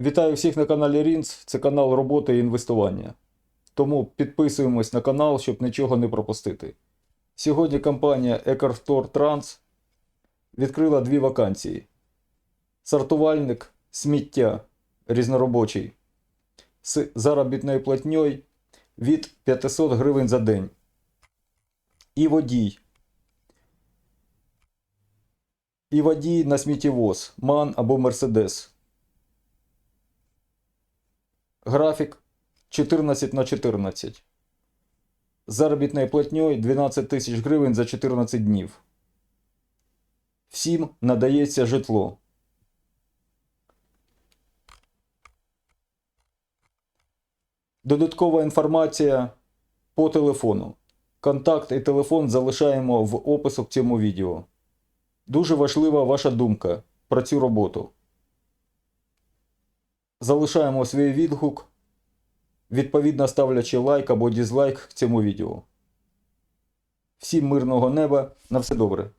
Вітаю всіх на каналі Рінц. Це канал роботи і інвестування. Тому підписуємось на канал, щоб нічого не пропустити. Сьогодні компанія Ecartor Trans відкрила дві вакансії: сортувальник сміття різноробочий з заробітною платньою від 500 гривень за день. І водій. І водій на сміттєвоз, МАН або Мерседес. Графік 14 на 14. Заробітною платньою 12 тисяч гривень за 14 днів. Всім надається житло. Додаткова інформація по телефону. Контакт і телефон залишаємо в опису к цьому відео. Дуже важлива ваша думка про цю роботу. Залишаємо свій відгук, відповідно ставлячи лайк або дізлайк цьому відео. Всім мирного неба, на все добре.